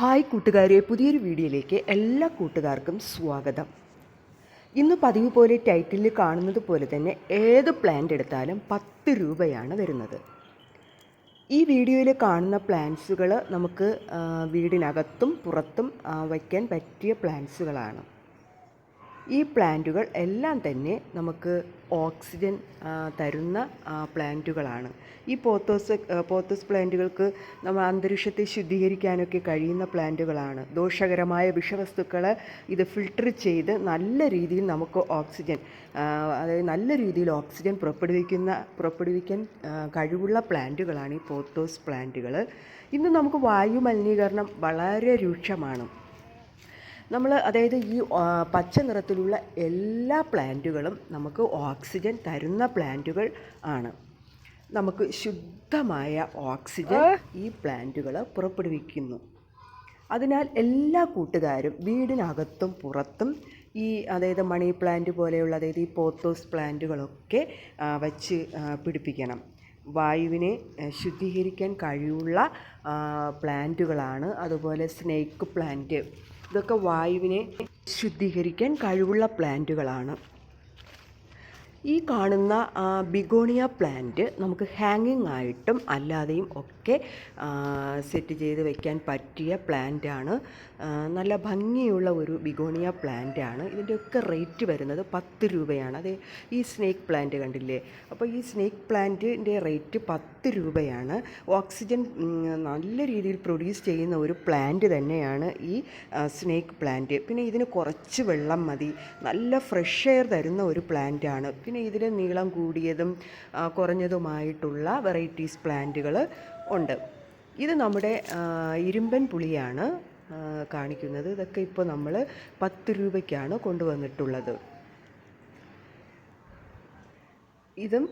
Hi കൂട്ടുകാരെ പുതിയൊരു വീഡിയോയിലേക്ക് എല്ലാ കൂട്ടുകാർക്കും സ്വാഗതം. ഇന്ന് പതിവ് പോലെ ടൈറ്റിലിൽ കാണുന്നത് പോലെ തന്നെ ഏത് പ്ലാന്റ് എടുത്താലും പത്ത് രൂപയാണ് വരുന്നത്. ഈ വീഡിയോയിൽ കാണുന്ന പ്ലാന്റ്സുകൾ നമുക്ക് വീടിനകത്തും പുറത്തും വയ്ക്കാൻ പറ്റിയ പ്ലാന്റ്സുകളാണ്. ഈ പ്ലാന്റുകൾ എല്ലാം തന്നെ നമുക്ക് ഓക്സിജൻ തരുന്ന പ്ലാന്റുകളാണ്. ഈ പോത്തോസ് പോത്തോസ് പ്ലാന്റുകൾക്ക് നമ്മൾ അന്തരീക്ഷത്തെ ശുദ്ധീകരിക്കാനൊക്കെ കഴിയുന്ന പ്ലാന്റുകളാണ്. ദോഷകരമായ വിഷവസ്തുക്കൾ ഇത് ഫിൽട്ടർ ചെയ്ത് നല്ല രീതിയിൽ നമുക്ക് ഓക്സിജൻ അതായത് നല്ല രീതിയിൽ ഓക്സിജൻ പുറപ്പെടുവിക്കുന്ന പുറപ്പെടുവിക്കാൻ കഴിവുള്ള പ്ലാന്റുകളാണ് ഈ പോത്തോസ് പ്ലാന്റുകൾ. ഇന്ന് നമുക്ക് വായു മലിനീകരണം വളരെ രൂക്ഷമാണ്. നമ്മൾ അതായത് ഈ പച്ച നിറത്തിലുള്ള എല്ലാ പ്ലാന്റുകളും നമുക്ക് ഓക്സിജൻ തരുന്ന പ്ലാന്റുകൾ ആണ്. നമുക്ക് ശുദ്ധമായ ഓക്സിജൻ ഈ പ്ലാന്റുകൾ പുറപ്പെടുവിക്കുന്നു. അതിനാൽ എല്ലാ കൂട്ടുകാരും വീടിനകത്തും പുറത്തും ഈ അതായത് മണി പ്ലാന്റ് പോലെയുള്ള അതായത് ഈ പോത്തോസ് പ്ലാന്റുകളൊക്കെ വച്ച് പിടിപ്പിക്കണം. വായുവിനെ ശുദ്ധീകരിക്കാൻ കഴിവുള്ള പ്ലാന്റുകളാണ്. അതുപോലെ സ്നേക്ക് പ്ലാന്റ് ഇതൊക്കെ വായുവിനെ ശുദ്ധീകരിക്കാൻ കഴിവുള്ള പ്ലാന്റുകളാണ്. ഈ കാണുന്ന ബിഗോണിയ പ്ലാന്റ് നമുക്ക് ഹാങ്ങിങ് ആയിട്ടും അല്ലാതെയും ഒക്കെ സെറ്റ് ചെയ്ത് വെക്കാൻ പറ്റിയ പ്ലാന്റാണ്. നല്ല ഭംഗിയുള്ള ഒരു ബിഗോണിയ പ്ലാന്റാണ്. ഇതിന്റെയൊക്കെ റേറ്റ് വരുന്നത് പത്ത് രൂപയാണ്. അത് ഈ സ്നേക്ക് പ്ലാന്റ് കണ്ടില്ലേ? അപ്പോൾ ഈ സ്നേക്ക് പ്ലാന്റിന്റെ റേറ്റ് പത്ത് രൂപയാണ്. ഓക്സിജൻ നല്ല രീതിയിൽ പ്രൊഡ്യൂസ് ചെയ്യുന്ന ഒരു പ്ലാന്റ് തന്നെയാണ് ഈ സ്നേക്ക് പ്ലാന്റ്. പിന്നെ ഇതിന് കുറച്ച് വെള്ളം മതി. നല്ല ഫ്രഷ് എയർ തരുന്ന ഒരു പ്ലാന്റാണ്. പിന്നെ ഇതിൽ നീളം കൂടിയതും കുറഞ്ഞതുമായിട്ടുള്ള വെറൈറ്റീസ് പ്ലാന്റുകൾ ഉണ്ട്. ഇത് നമ്മുടെ ഇരുമ്പൻ പുളിയാണ് കാണിക്കുന്നത്. ഇതൊക്കെ ഇപ്പോൾ നമ്മൾ പത്ത് രൂപയ്ക്കാണ് കൊണ്ടുവന്നിട്ടുള്ളത്. ഇതും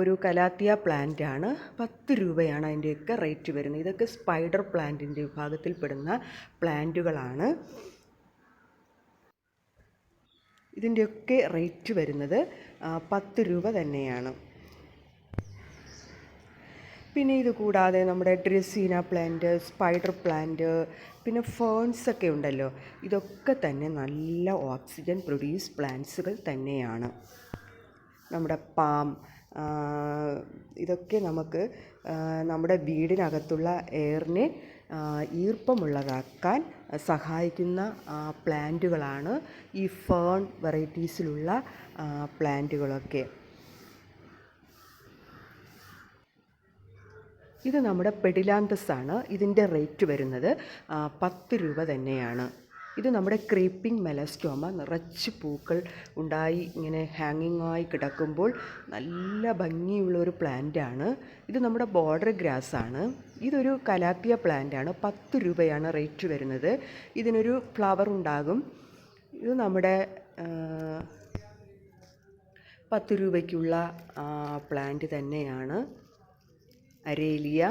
ഒരു കലാത്തിയ പ്ലാന്റ് ആണ് പത്ത് രൂപയാണ് അതിന്റെയൊക്കെ റേറ്റ് വരുന്നത്. ഇതൊക്കെ സ്പൈഡർ പ്ലാന്റിന്റെ വിഭാഗത്തിൽപ്പെടുന്ന പ്ലാന്റുകളാണ് ഇതിന്റെയൊക്കെ റേറ്റ് വരുന്നത് പത്ത് രൂപ തന്നെയാണ്. പിന്നെ ഇത് കൂടാതെ നമ്മുടെ ഡ്രസീന പ്ലാന്റ് സ്പൈഡർ പ്ലാന്റ് പിന്നെ ഫേൺസ് ഒക്കെ ഉണ്ടല്ലോ. ഇതൊക്കെ തന്നെ നല്ല ഓക്സിജൻ പ്രൊഡ്യൂസ് പ്ലാന്റ്സുകൾ തന്നെയാണ്. നമ്മുടെ പാം ഇതൊക്കെ നമുക്ക് നമ്മുടെ വീടിനകത്തുള്ള എയറിനെ ഈർപ്പമുള്ളതാക്കാൻ സഹായിക്കുന്ന പ്ലാന്റുകളാണ് ഈ ഫേൺ വെറൈറ്റീസിലുള്ള പ്ലാന്റുകളൊക്കെ. ഇത് നമ്മുടെ പെഡിലാന്തസ് ആണ് ഇതിന്റെ റേറ്റ് വരുന്നത് പത്ത് രൂപ തന്നെയാണ്. ഇത് നമ്മുടെ ക്രീപ്പിംഗ് മെലസ്റ്റോമ നിറച്ച് പൂക്കൾ ഉണ്ടായി ഇങ്ങനെ ഹാങ്ങിങ് ആയി കിടക്കുമ്പോൾ നല്ല ഭംഗിയുള്ള ഒരു പ്ലാന്റ് ആണ്. ഇത് നമ്മുടെ ബോർഡർ ഗ്രാസ് ആണ്. ഇതൊരു കലാത്തിയ പ്ലാന്റ് ആണ്. പത്ത് രൂപയാണ് റേറ്റ് വരുന്നത്. ഇതിനൊരു ഫ്ലവർ ഉണ്ടാകും. ഇത് നമ്മുടെ പത്ത് രൂപയ്ക്കുള്ള പ്ലാന്റ് തന്നെയാണ്. അരേലിയ.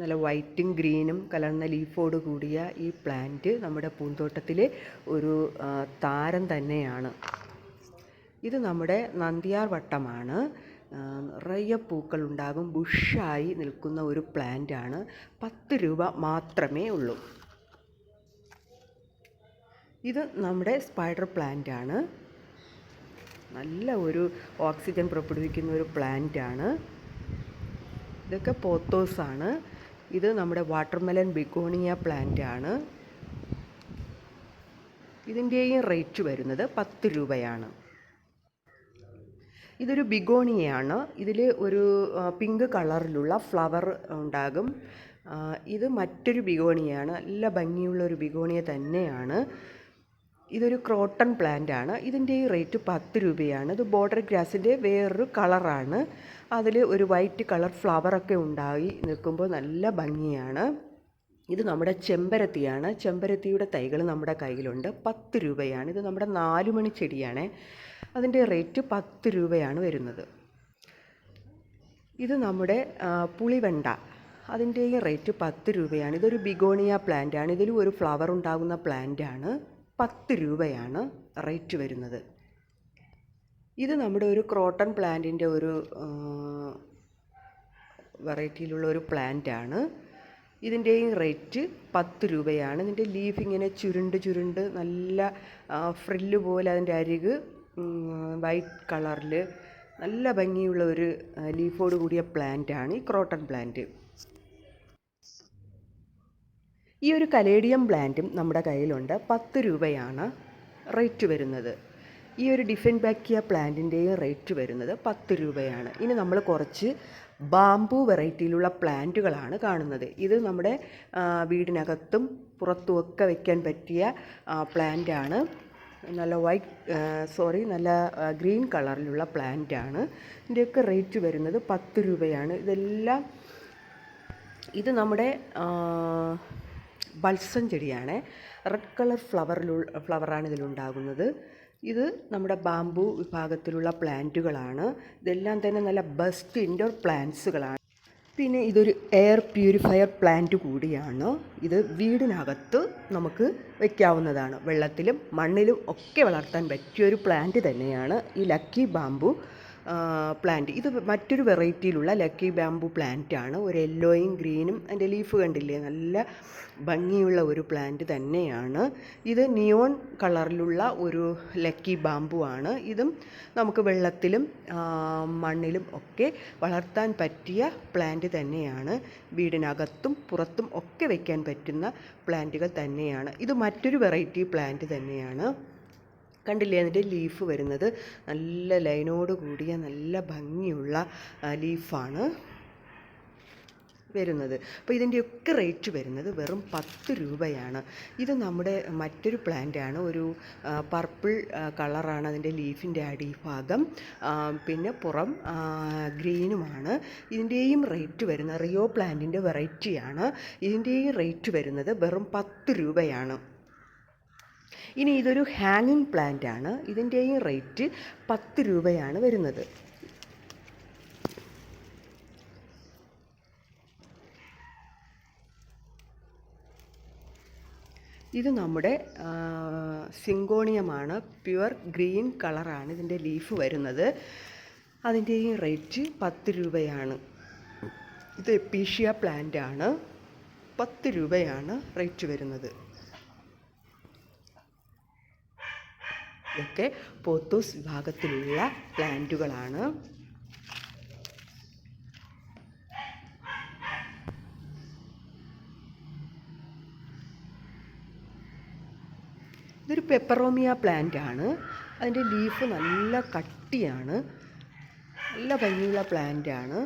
നല്ല വൈറ്റും ഗ്രീനും കലർന്ന ലീഫോട് കൂടിയ ഈ പ്ലാന്റ് നമ്മുടെ പൂന്തോട്ടത്തിലെ ഒരു താരം തന്നെയാണ്. ഇത് നമ്മുടെ നന്ദിയാർ വട്ടമാണ്. നിറയെ പൂക്കൾ ഉണ്ടാകും. ബുഷായി നിൽക്കുന്ന ഒരു പ്ലാന്റ് ആണ്. പത്ത് രൂപ മാത്രമേ ഉള്ളൂ. ഇത് നമ്മുടെ സ്പൈഡർ പ്ലാന്റ് ആണ്. നല്ല ഒരു ഓക്സിജൻ പുറപ്പെടുവിക്കുന്ന ഒരു പ്ലാന്റ് ആണ്. ഇതൊക്കെ പോത്തോസാണ്. ഇത് നമ്മുടെ വാട്ടർമെലൻ ബിഗോണിയ പ്ലാന്റ് ആണ് ഇതിന്റെയും റേറ്റ് വരുന്നത് പത്ത് രൂപയാണ്. ഇതൊരു ബിഗോണിയയാണ്. ഇതിൽ ഒരു പിങ്ക് കളറിലുള്ള ഫ്ലവർ ഉണ്ടാകും. ഇത് മറ്റൊരു ബിഗോണിയയാണ്. നല്ല ഭംഗിയുള്ള ഒരു ബിഗോണിയ തന്നെയാണ്. ഇതൊരു ക്രോട്ടൺ പ്ലാന്റ് ആണ്. ഇതിന്റെ റേറ്റ് പത്ത് രൂപയാണ്. ഇത് ബോർഡർ ഗ്രാസിന്റെ വേറൊരു കളറാണ് അതിൽ ഒരു വൈറ്റ് കളർ ഫ്ലവറൊക്കെ ഉണ്ടായി നിൽക്കുമ്പോൾ നല്ല ഭംഗിയാണ്. ഇത് നമ്മുടെ ചെമ്പരത്തിയാണ്. ചെമ്പരത്തിയുടെ തൈകൾ നമ്മുടെ കയ്യിലുണ്ട്. പത്ത് രൂപയാണ്. ഇത് നമ്മുടെ നാലുമണി ചെടിയാണ്. അതിന്റെ റേറ്റ് പത്ത് രൂപയാണ് വരുന്നത്. ഇത് നമ്മുടെ പുളിവെണ്ട. അതിന്റെയും റേറ്റ് പത്ത് രൂപയാണ്. ഇതൊരു ബിഗോണിയ പ്ലാന്റ് ആണ്. ഇതിലും ഒരു ഫ്ലവർ ഉണ്ടാകുന്ന പ്ലാന്റ് ആണ്. പത്ത് രൂപയാണ് റേറ്റ് വരുന്നത്. ഇത് നമ്മുടെ ഒരു ക്രോട്ടൺ പ്ലാന്റിന്റെ ഒരു വെറൈറ്റിയിലുള്ള ഒരു പ്ലാന്റ് ആണ്. ഇതിന്റെയും റേറ്റ് പത്ത് രൂപയാണ്. ഇതിന്റെ ലീഫ് ഇങ്ങനെ ചുരുണ്ട് ചുരുണ്ട് നല്ല ഫ്രില്ല് പോലെ അതിന്റെ അരിക് വൈറ്റ് കളറിൽ നല്ല ഭംഗിയുള്ള ഒരു ലീഫോട് കൂടിയ പ്ലാന്റാണ് ഈ ക്രോട്ടൺ പ്ലാന്റ്. ഈ ഒരു കലേഡിയം പ്ലാന്റും നമ്മുടെ കയ്യിലുണ്ട്. പത്ത് രൂപയാണ് റേറ്റ് വരുന്നത്. ഈ ഒരു ഡിഫൻ ബാക്കിയ പ്ലാന്റിന്റെയും റേറ്റ് വരുന്നത് പത്ത് രൂപയാണ്. ഇനി നമ്മൾ കുറച്ച് ബാംബു വെറൈറ്റിയിലുള്ള പ്ലാന്റുകളാണ് കാണുന്നത്. ഇത് നമ്മുടെ വീടിനകത്തും പുറത്തും ഒക്കെ വയ്ക്കാൻ പറ്റിയ പ്ലാന്റാണ്. നല്ല വൈറ്റ് സോറി നല്ല ഗ്രീൻ കളറിലുള്ള പ്ലാന്റാണ്. ഇതിന്റെയൊക്കെ റേറ്റ് വരുന്നത് പത്ത് രൂപയാണ്. ഇതെല്ലാം ഇത് നമ്മുടെ ആ, ബൾസം ചെടിയാണ് റെഡ് കളർ ഫ്ലവറിലുള്ള ഫ്ലവറാണ് ഇതിലുണ്ടാകുന്നത്. ഇത് നമ്മുടെ ബാംബു വിഭാഗത്തിലുള്ള പ്ലാന്റുകളാണ്. ഇതെല്ലാം തന്നെ നല്ല ബെസ്റ്റ് ഇൻഡോർ പ്ലാന്റ്സുകളാണ് പിന്നെ ഇതൊരു എയർ പ്യൂരിഫയർ പ്ലാന്റ് കൂടിയാണ്. ഇത് വീടിനകത്ത് നമുക്ക് വയ്ക്കാവുന്നതാണ് വെള്ളത്തിലും മണ്ണിലും ഒക്കെ വളർത്താൻ പറ്റിയൊരു പ്ലാന്റ് തന്നെയാണ് ഈ ലക്കി ബാംബു പ്ലാന്റ് ഇത് മറ്റൊരു വെറൈറ്റിയിലുള്ള ലക്കി ബാംബു പ്ലാന്റ് ആണ്. ഒരു യെല്ലോയും ഗ്രീനും അതിന്റെ ലീഫ് കണ്ടില്ലേ? നല്ല ഭംഗിയുള്ള ഒരു പ്ലാന്റ് തന്നെയാണ്. ഇത് നിയോൺ കളറിലുള്ള ഒരു ലക്കി ബാംബു ആണ്. ഇതും നമുക്ക് വെള്ളത്തിലും മണ്ണിലും ഒക്കെ വളർത്താൻ പറ്റിയ പ്ലാന്റ് തന്നെയാണ്. വീടിനകത്തും പുറത്തും ഒക്കെ വയ്ക്കാൻ പറ്റുന്ന പ്ലാന്റുകൾ തന്നെയാണ്. ഇത് മറ്റൊരു വെറൈറ്റി പ്ലാന്റ് തന്നെയാണ്. കണ്ടില്ലേ അതിന്റെ ലീഫ് വരുന്നത്? നല്ല ലൈനോട് കൂടിയ നല്ല ഭംഗിയുള്ള ലീഫാണ് വരുന്നത്. അപ്പോൾ ഇതിന്റെയൊക്കെ റേറ്റ് വരുന്നത് വെറും പത്ത് രൂപയാണ്. ഇത് നമ്മുടെ മറ്റൊരു പ്ലാന്റാണ് ഒരു പർപ്പിൾ കളറാണ് അതിന്റെ ലീഫിന്റെ അടിഭാഗം. പിന്നെ പുറം ഗ്രീനുമാണ്. ഇതിന്റെയും റേറ്റ് വരുന്ന റിയോ പ്ലാന്റിന്റെ വെറൈറ്റിയാണ് ഇതിന്റെയും റേറ്റ് വരുന്നത് വെറും പത്ത് രൂപയാണ്. ഇനി ഇതൊരു ഹാങ്ങിങ് പ്ലാന്റ് ആണ്. ഇതിന്റെയും റേറ്റ് പത്ത് രൂപയാണ് വരുന്നത്. ഇത് നമ്മുടെ സിങ്കോണിയമാണ്. പ്യുവർ ഗ്രീൻ കളറാണ് ഇതിന്റെ ലീഫ് വരുന്നത്. അതിന്റെയും റേറ്റ് പത്ത് രൂപയാണ്. ഇത് എപ്പീഷ്യ പ്ലാന്റ് ആണ്. പത്ത് രൂപയാണ് റേറ്റ് വരുന്നത്. ഇതൊക്കെ പോത്തോസ് വിഭാഗത്തിലുള്ള പ്ലാന്റുകളാണ്. ഇതൊരു പെപ്പറോമിയ പ്ലാന്റ് ആണ് അതിന്റെ ലീഫ് നല്ല കട്ടിയാണ്. നല്ല ഭംഗിയുള്ള പ്ലാന്റ് ആണ്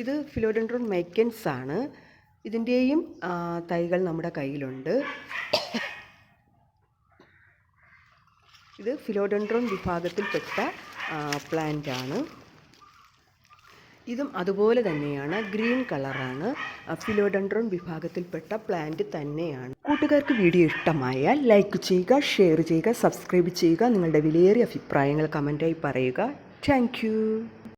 ഇത് ഫിലോഡൻഡ്രോൺ മൈക്കൻസ് ആണ് ഇതിന്റെയും തൈകൾ നമ്മുടെ കയ്യിലുണ്ട്. ഇത് ഫിലോഡൻഡ്രോൺ വിഭാഗത്തിൽപ്പെട്ട പ്ലാന്റ് ആണ് ഇതും അതുപോലെ തന്നെയാണ് ഗ്രീൻ കളറാണ്. ഫിലോഡൻഡ്രോൺ വിഭാഗത്തിൽപ്പെട്ട പ്ലാന്റ് തന്നെയാണ്. കൂട്ടുകാർക്ക് വീഡിയോ ഇഷ്ടമായാൽ ലൈക്ക് ചെയ്യുക ഷെയർ ചെയ്യുക സബ്സ്ക്രൈബ് ചെയ്യുക നിങ്ങളുടെ വിലയേറിയ അഭിപ്രായങ്ങൾ കമന്റായി പറയുക. താങ്ക്